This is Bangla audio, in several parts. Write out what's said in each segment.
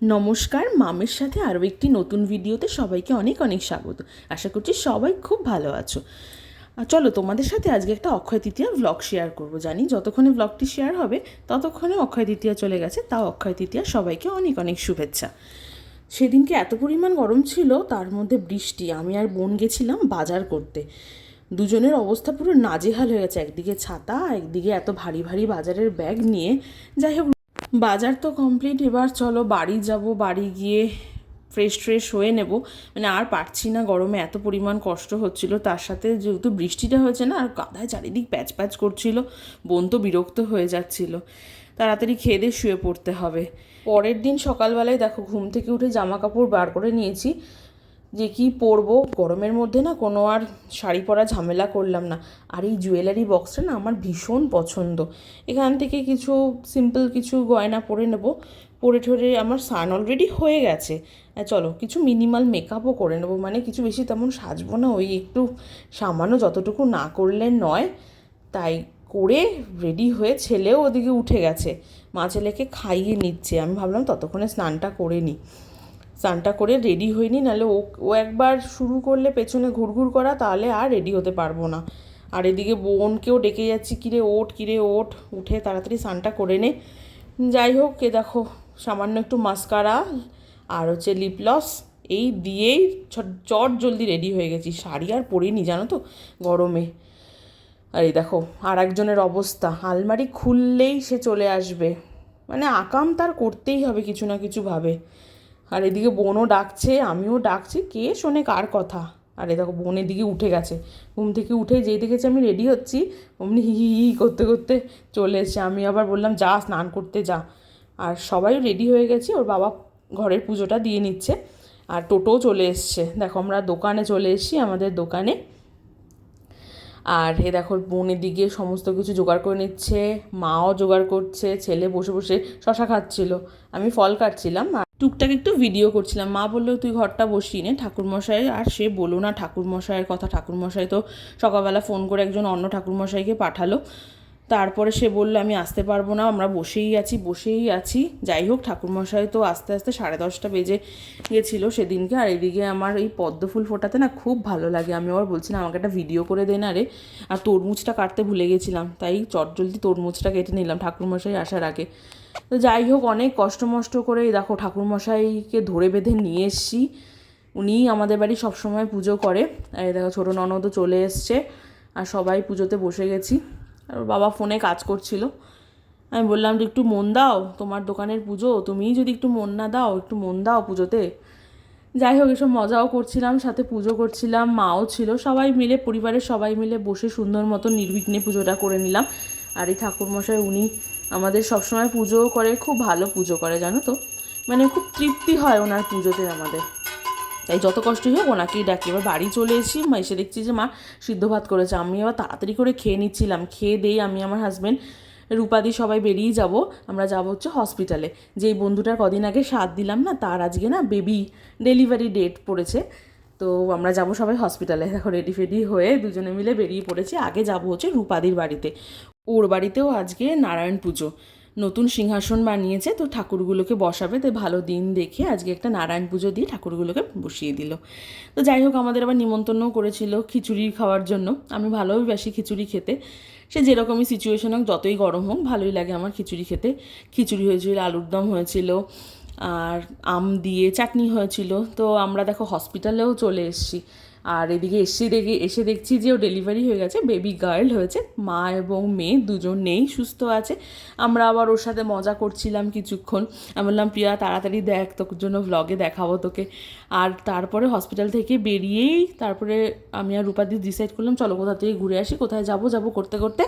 নমস্কার, মামের সাথে আরও একটি নতুন ভিডিওতে সবাইকে অনেক অনেক স্বাগত। আশা করছি সবাই খুব ভালো আছো। চলো তোমাদের সাথে আজকে একটা অক্ষয় তৃতীয়ার ব্লগ শেয়ার করব জানি। যতক্ষণে ব্লগটি শেয়ার হবে, ততক্ষণে অক্ষয় তৃতীয়া চলে গেছে। তাও অক্ষয় তৃতীয়া সবাইকে অনেক অনেক শুভেচ্ছা। সেদিনকে এত পরিমাণ গরম ছিল, তার মধ্যে বৃষ্টি। আমি আর বোন গেছিলাম বাজার করতে। দুজনের অবস্থা পুরো নাজেহাল হয়ে গেছে। একদিকে ছাতা, একদিকে এত ভারী ভারী বাজারের ব্যাগ নিয়ে। যাই হোক বাজার তো কমপ্লিট এবার চলো বাড়ি যাব, বাড়ি গিয়ে ফ্রেশ ট্রেশ হয়ে নেব। মানে আর পারছি না, গরমে এত পরিমাণ কষ্ট হচ্ছিল, তার সাথে যেহেতু বৃষ্টিটা হয়েছে না, আর কাদায় চারিদিক প্যাচ প্যাচ করছিল, বোন তো বিরক্ত হয়ে যাচ্ছিল। তাড়াতাড়ি খেয়ে দিয়ে শুয়ে পড়তে হবে। পরের দিন সকালবেলায় দেখো, ঘুম থেকে উঠে জামা কাপড় বার করে নিয়েছি। যে কি পরবো? গরমের মধ্যে না কোনো আর শাড়ি পরা ঝামেলা করলাম না। আর এই জুয়েলারি বক্সটা না আমার ভীষণ পছন্দ। এখান থেকে কিছু সিম্পল কিছু গয়না পরে নেব। পরে ঠরে আমার সান অলরেডি হয়ে গেছে। চলো, কিছু মিনিমাল মেকআপও করে নেব। মানে কিছু বেশি তেমন সাজবো না, ওই একটু সামান্য যতটুকু না করলে নয়। তাই করে রেডি হয়ে ছেলেও ওদিকে উঠে গেছে। মা ছেলেকে খাইয়ে নিচ্ছে। আমি ভাবলাম ততক্ষণে স্নানটা করে নিই স্নানটা করে রেডি হইনি, নাহলে ও ও একবার শুরু করলে পেছনে ঘুরঘুর করা, তাহলে আর রেডি হতে পারব না। আর এদিকে বোনকেও ডেকে যাচ্ছি, কিরে ওঠ কিরে ওঠ, উঠে তাড়াতাড়ি স্নানটা করে নে। যাই হোক, এ দেখো, সামান্য একটু মাস্কারা আর হচ্ছে লিপলস এই দিয়েই চট জলদি রেডি হয়ে গেছি। শাড়ি আর পরিনি, জানো তো, গরমে। আর এই দেখো আর একজনের অবস্থা। আলমারি খুললেই সে চলে আসবে। মানে আকাম তার করতেই হবে কিছু না কিছু ভাবে। আর এদিকে বোনও ডাকছে, আমিও ডাকছি, কে শোনে কার কথা? আর এ দেখো বোনের দিকে উঠে গেছে। ঘুম থেকে উঠে যেই দেখেছি আমি রেডি হচ্ছি, অমনি হি হি হি করতে করতে চলে এসছে। আমি আবার বললাম, যা, স্নান করতে যা। আর সবাই রেডি হয়ে গেছি, ওর বাবা ঘরের পুজোটা দিয়ে নিচ্ছে। আর টোটোও চলে এসছে। দেখো, আমরা দোকানে চলে এসেছি, আমাদের দোকানে। আর এ দেখো বোনের দিকে সমস্ত কিছু জোগাড় করে নিচ্ছে, মাও জোগাড় করছে, ছেলে বসে বসে শশা খাচ্ছিল। আমি ফল কাটছিলাম টুকটাক একটু ভিডিও করছিলাম। মা বলল, তুই ঘরটা বসিয়ে নে, ঠাকুরমশাই আর সে বলো না ঠাকুরমশাইয়ের কথা। ঠাকুরমশাই তো সকালবেলা ফোন করে একজন অন্য ঠাকুরমশাইকে পাঠালো। তারপরে সে বলল, আমি আসতে পারব না, আমরা বসেই আছি বসেই আছি। যাই হোক, ঠাকুরমশাই তো আস্তে আস্তে সাড়ে দশটা বেজে গেছিল সেদিনকে। আর এদিকে আমার এই পদ্ম ফুল ফোটাতে না খুব ভালো লাগে। আমি আবার বলছিলাম আমাকে একটা ভিডিও করে দে না রে। আর তরমুজটা কাটতে ভুলে গেছিলাম, তাই চটজলদি তরমুজটা কেটে নিলাম ঠাকুরমশাই আসার আগে। তো যাই হোক, অনেক কষ্ট মষ্ট করে দেখো ঠাকুরমশাইকে ধরে বেঁধে নিয়ে এসছি। উনিই আমাদের বাড়ি সবসময় পুজো করে। আর এই দেখো, ছোটো ননদও চলে এসছে। আর সবাই পুজোতে বসে গেছি। আর ওর বাবা ফোনে কাজ করছিল। আমি বললাম যে, একটু মন দাও, তোমার দোকানের পুজো, তুমিই যদি একটু মন না দাও, একটু মন দাও পুজোতে। যাই হোক, এসব মজাও করছিলাম, সাথে পুজো করছিলাম, মাও ছিল, সবাই মিলে, পরিবারের সবাই মিলে বসে সুন্দর মতো নির্বিঘ্নে পুজোটা করে নিলাম। আর এই ঠাকুরমশাই, উনি আমাদের সবসময় পুজোও করে, খুব ভালো পুজো করে, জানো তো? মানে খুব তৃপ্তি হয় ওনার পুজোতে আমাদের। তাই যত কষ্টই হোক ওনাকেই ডাকি। এবার বাড়ি চলে এসেছি, মা এসে দেখছি যে মা সিদ্ধ ভাত করেছে। আমি আবার তাড়াতাড়ি করে খেয়ে নিচ্ছিলাম। খেয়ে দেই আমি আমার হাজব্যান্ড রূপাদি সবাই বেরিয়ে যাব। আমরা যাব হচ্ছে হসপিটালে যেই বন্ধুটার কদিন আগে সাথ দিলাম না, তার আজকে না বেবি ডেলিভারি ডেট পড়েছে। তো আমরা যাব সবাই হসপিটালে এখন রেডি ফেডি হয়ে দুজনে মিলে বেরিয়ে পড়েছি। আগে যাব হচ্ছে রূপাদির বাড়িতে। ওর বাড়িতেও আজকে নারায়ণ পুজো। নতুন সিংহাসন বানিয়েছে, তো ঠাকুরগুলোকে বসাবে তো ভালো দিন দেখে আজকে একটা নারায়ণ পুজো দিয়ে ঠাকুরগুলোকে বসিয়ে দিল। তো যাই হোক, আমাদের আবার নিমন্ত্রণও করেছিল খিচুড়ি খাওয়ার জন্য। আমি ভালোবাসি খিচুড়ি খেতে। সে যেরকমই সিচুয়েশন হোক, যতই গরম হোক, ভালোই লাগে আমার খিচুড়ি খেতে। খিচুড়ি হয়েছিল, আলুর দম হয়েছিল, আর আম দিয়ে চাটনি হয়েছিল। তো আমরা দেখো হসপিটালেও চলে এসেছি। আর এদিকে এসে দেখে, এসে দেখছি যে ও ডেলিভারি হয়ে গেছে বেবি গার্ল হয়েছে, মা এবং মেয়ে দুজন নেই, সুস্থ আছে। আমরা আবার ওর সাথে মজা করছিলাম কিছুক্ষণ। আমি বললাম, প্রিয়া, তাড়াতাড়ি দেখ, তোর জন্য ব্লগে দেখাবো তোকে। আর তারপরে হসপিটাল থেকে বেরিয়েই তারপরে আমি আর রূপা রূপাদি ডিসাইড করলাম, চলো কোথা থেকে ঘুরে আসি, কোথায় যাব? যাব করতে করতে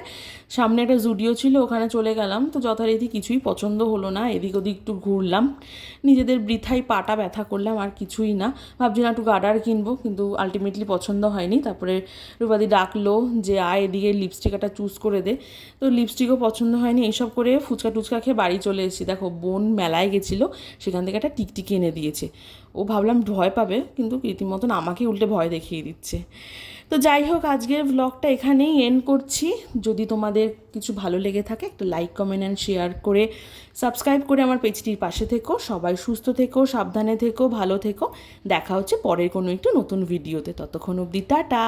সামনে একটা জুডিও ছিল, ওখানে চলে গেলাম। তো যথারীতি কিছুই পছন্দ হলো না, এদিক ওদিক একটু ঘুরলাম। নিজেদের বৃথাই পাটা ব্যথা করলাম, আর কিছুই না। ভাবছিলাম একটু গার্ডার কিনবো, কিন্তু আলটিমেটলি পছন্দ হয়নি। তারপরে রূপাদি ডাকলো যে, আয় এদিকে লিপস্টিক একটা চুজ করে দে। তো লিপস্টিকও পছন্দ হয়নি, এইসব করে ফুচকা টুচকা খেয়ে বাড়ি চলে এসেছি। দেখো, বোন মেলায় গেছিল, সেখান থেকে একটা টিকটিকি এনে দিয়েছে। ও ভাবলাম ভয় পাবে, কিন্তু রীতিমতন আমাকে উল্টে ভয় দেখিয়ে দিচ্ছে। তো যাই হোক, আজকের ব্লগটা এখানেই এন্ড করছি। যদি তোমাদের কিছু ভালো লেগে থাকে, একটু লাইক কমেন্ট অ্যান্ড শেয়ার করে সাবস্ক্রাইব করে আমার পেজটির পাশে থেকো। সবাই সুস্থ থেকো, সাবধানে থেকো, ভালো থেকো। দেখা হচ্ছে পরের কোনো একটু নতুন ভিডিওতে ততক্ষণ অব্দি টাটা!